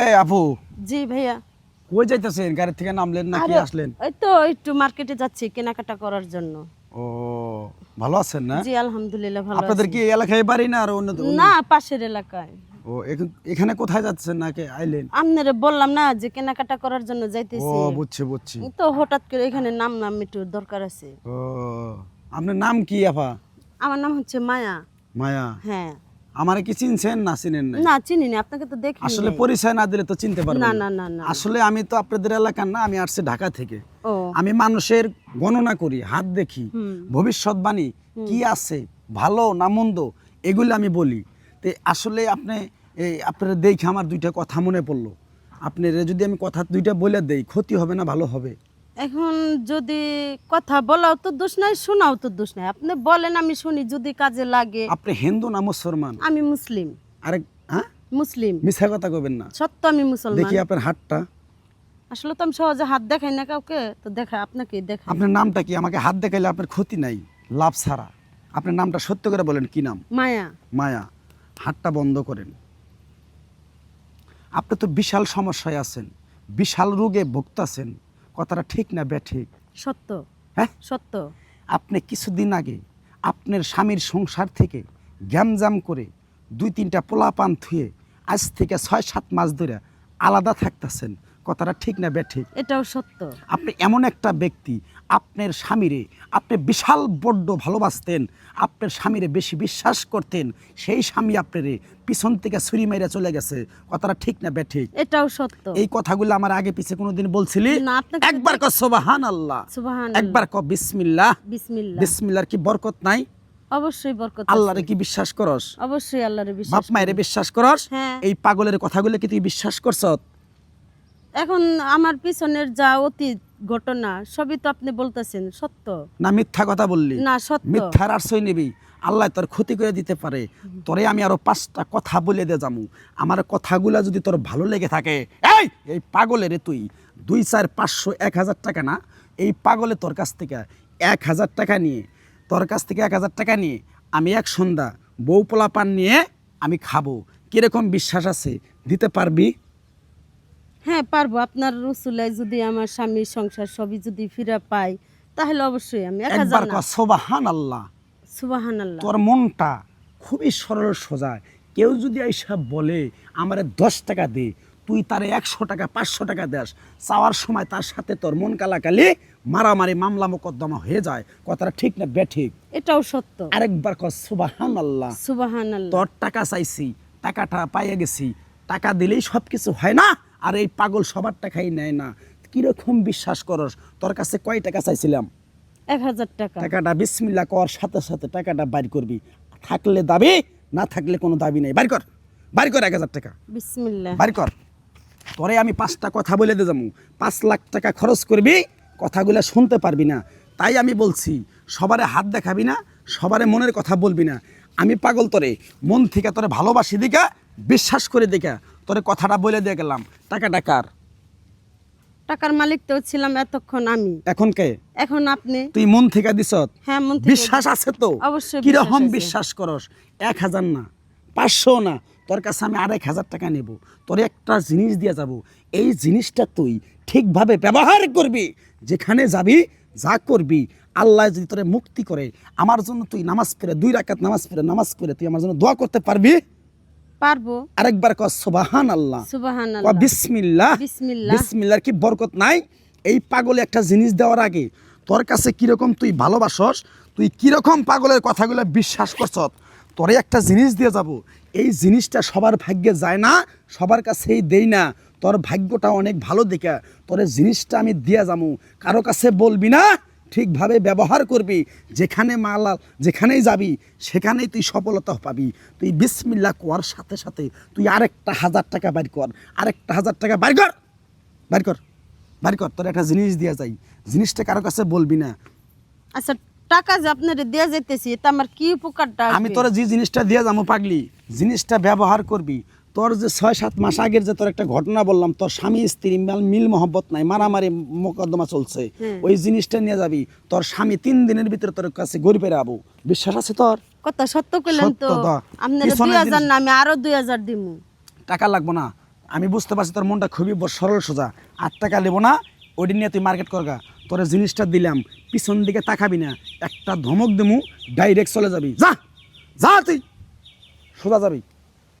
এ আপু। জি ভাইয়া। কই যাইতেছেন? গাড়ি থেকে নামলেন নাকি আসলেন? ওই তো একটু মার্কেটে যাচ্ছি কেনাকাটা করার জন্য। ও ভালো আছেন না? জি আলহামদুলিল্লাহ ভালো আপনাদের কি এলাকায় বাড়ি না আর অন্য না পাশের এলাকায়। ও এখানে কোথায় যাচ্ছেন নাকি আইলেন? আপনারে বললাম না যে কেনাকাটা করার জন্য ও যাইতেছি বুঝছি। বুঝছি তো হঠাৎ করে এখানে নাম নাম একটু দরকার আছে। ও আপনার নাম কি আপা? আমার নাম হচ্ছে মায়া। মায়া। হ্যাঁ। আমারে কি চিনছেন? না চিনেন না না চিনি না আপনাকে তো দেখি আসলে পরিচয় না দিলে তো চিনতে পারবেন না না। না না আসলে আমি তো আপনাদের এলাকার না আমি আসছি ঢাকা থেকে। আমি মানুষের গণনা করি হাত দেখি। ভবিষ্যৎবাণী কি আছে ভালো না মন্দ এগুলো আমি বলি। তো আসলে আপনি এই আপনারা দেখে আমার দুইটা কথা মনে পড়ল। আপনার যদি আমি কথা দুইটা বলে দেই ক্ষতি হবে না ভালো হবে? এখন যদি কথা বলাও তো দোষ নাই শোনাও তো দোষ নাই। আপনি বলেন আমি শুনি যদি কাজে লাগে। আপনি হিন্দু না মুসলমান? আমি মুসলিম। আরে হ্যাঁ? মুসলিম। মিথ্যা কথা কবেন না। সত্য আমি মুসলমান। দেখি আপনার হাতটা। আসলে তো আমি সহজে হাত দেখাই না কাউকে তো দেখা আপনাকে দেখাই। আপনার নামটা কি? আমাকে হাত দেখাইলে আপনার ক্ষতি নাই লাভ ছাড়া। আপনার নামটা সত্য করে বলেন কি নাম? মায়া। মায়া। হাতটা বন্ধ করেন। আপনি তো বিশাল সমস্যায় আছেন বিশাল রোগে ভুগতাছেন। কথাটা ঠিক না ব্যাঠিক সত্য। হ্যাঁ? সত্য। আপনি কিছুদিন আগে আপনার স্বামীর সংসার থেকে গ্যামজাম করে দুই তিনটা পোলাপান থুয়ে আজ থেকে ছয় সাত মাস ধরে আলাদা থাকতেছেন। কথাটা ঠিক না ব্যাঠিক এটাও সত্য। আপনি এমন একটা ব্যক্তি আপনার স্বামীরে আপনি বিশাল বড্ড ভালোবাসতেন আপনার স্বামীরে বেশি বিশ্বাস করতেন সেই স্বামী আপনারে পিছন থেকে ছুরি মাইরা চলে গেছে। কথাটা ঠিক না ব্যাঠিক এটাও সত্য। এই কথাগুলো আমার আগে পিছে কোনোদিন বলছিলি? না, আপনাকে একবার ক সোবাহান আল্লাহ একবার ক বিসমিল্লাহ। বিসমিল্লাহ। বিসমিল্লার কি বরকত নাই? অবশ্যই বরকত আল্লাহরে কি বিশ্বাস করস? অবশ্যই আল্লাহরে বিশ্বাস বাপ মায়েরে বিশ্বাস করস? হ্যাঁ। এই পাগলের কথাগুলো কি তুই বিশ্বাস করছ? এখন আমার পিছনের যা অতীত ঘটনা সবই তো আপনি বলতেছেন সত্য। না মিথ্যা কথা বললি। না সত্য। মিথ্যার আশ্রয় নিবি। আল্লাহ তোর ক্ষতি করে দিতে পারে। তোরে আমি আরও পাঁচটা কথা বলে দে যামু আমার কথাগুলা যদি তোর ভালো লেগে থাকে এই এই পাগলের তুই। দুই চার পাঁচশো এক হাজার টাকা না এই পাগলে তোর কাছ থেকে এক হাজার টাকা নিয়ে তোর কাছ থেকে এক হাজার টাকা নিয়ে আমি এক সন্ধ্যা বউ পোলা পান নিয়ে আমি খাব। কীরকম বিশ্বাস আছে? দিতে পারবি? হ্যাঁ পারব। আপনার রসুলাই যদি আমার স্বামীর সংসার সবই যদি ফিরে পাই তাহলে অবশ্যই আমি একবার সোবাহান আল্লাহ সুবাহান আল্লাহ তোর মনটা খুবই সরল সোজা। কেউ যদি এইসব বলে আমারে দশ টাকা দে তুই তারে একশো টাকা পাঁচশো টাকা দেস। চাওয়ার সময় তার সাথে তোর মন কালাকালি মারামারি মামলা মোকদ্দমা হয়ে যায়। কথাটা ঠিক না বেঠিক? এটাও সত্য। আরেকবার কর সুবাহান আল্লাহ সুবাহান আল্লাহ তোর টাকা চাইছি টাকাটা পাইয়ে গেছি। টাকা দিলেই সব কিছু হয় না? আর এই পাগল সবার টাকাই নেয় না। কীরকম বিশ্বাস করস? তোর কাছে কয় টাকা চাইছিলাম? এক হাজার টাকা। টাকাটা বিসমিল্লা কর সাথে সাথে টাকাটা বাইর করবি। থাকলে দাবি না থাকলে কোনো দাবি নেই। বাইর কর বাইর কর এক হাজার টাকা। বিসমিল্লাহ। বাইর কর। তোরে আমি পাঁচটা কথা বলে দিয়ে যাব। পাঁচ লাখ টাকা খরচ করবি কথাগুলো শুনতে পারবি না। তাই আমি বলছি সবারে হাত দেখাবি না সবারে মনের কথা বলবি না। আমি পাগল তোরে মন থেকে তোরে ভালোবাসি দিকা বিশ্বাস করে দিকা। তোরে কথাটা বলে দিয়ে গেলাম। টাকাটা কার? টাকার মালিক তো ছিলাম এতক্ষণ আমি। এখন কে? এখন আপনি। তুই মন থেকে দিস হ্যাঁ মন থেকে বিশ্বাস আছে তো? অবশ্যই কীরকম বিশ্বাস করস? এক হাজার না পাঁচশো না। তোর কাছে আমি আরেক হাজার টাকা নেব। তোর একটা জিনিস দিয়ে যাব। এই জিনিসটা তুই ঠিকভাবে ব্যবহার করবি। যেখানে যাবি যা করবি। আল্লাহ যদি তোরে মুক্তি করে আমার জন্য তুই নামাজ পড়ে দুই রাকাত নামাজ পড়ে নামাজ পড়ে তুই আমার জন্য দোয়া করতে পারবি। পারব। আরেকবার সোবাহান আল্লাহ সুবাহান আল্লাহ বিসমিল্লাহ। বিসমিল্লাহ। বিসমিল্লার কি বরকত নাই? এই পাগলে একটা জিনিস দেওয়ার আগে তোর কাছে কীরকম তুই ভালোবাসস তুই কীরকম পাগলের কথাগুলো বিশ্বাস করছ তোরে একটা জিনিস দিয়ে যাব। এই জিনিসটা সবার ভাগ্যে যায় না সবার কাছেই দেই না। তোর ভাগ্যটা অনেক ভালো দেখে তোর জিনিসটা আমি দিয়ে যাব। কারও কাছে বলবি না ঠিকভাবে ব্যবহার করবি যেখানে মাল যেখানেই যাবি সেখানেই তুই সফলতা পাবি। তুই বিসমিল্লা কর সাথে সাথে তুই আরেকটা হাজার টাকা বাইর কর। আরেকটা হাজার টাকা বাইর কর! বাইর কর! বাইর কর! তোর একটা জিনিস দিয়ে যাই। জিনিসটা কারও কাছে বলবি না। আচ্ছা টাকা যে আপনারে দিয়ে যেতেছি এটা আমার কি উপকারটা আমি? তোর যে জিনিসটা দিয়ে যাব পাগলি জিনিসটা ব্যবহার করবি। তোর যে ছয় সাত মাস আগের যে তোর একটা ঘটনা বললাম তোর স্বামী স্ত্রী মিল- মিল মহব্বত নাই মারামারি মোকদ্দমা চলছে ওই জিনিসটা নিয়ে যাবি তোর স্বামী তিন দিনের ভিতরে তোর কাছে গরিবের আবু। বিশ্বাস আছে তোর? কথা সত্য কইলেন তো। আপনার পিছনের দুই হাজার না আমি আরও দুই হাজার দিমু। টাকা লাগবো না। আমি বুঝতে পারছি তোর মনটা খুবই সরল সোজা। আট টাকা নেব না ওইদিন নিয়ে তুই মার্কেট করগা তোর জিনিসটা দিলাম পিছন দিকে তাকাবি না। একটা ধমক দেমু ডাইরেক্ট চলে যাবি। যা! যা তুই! সোজা যাবি।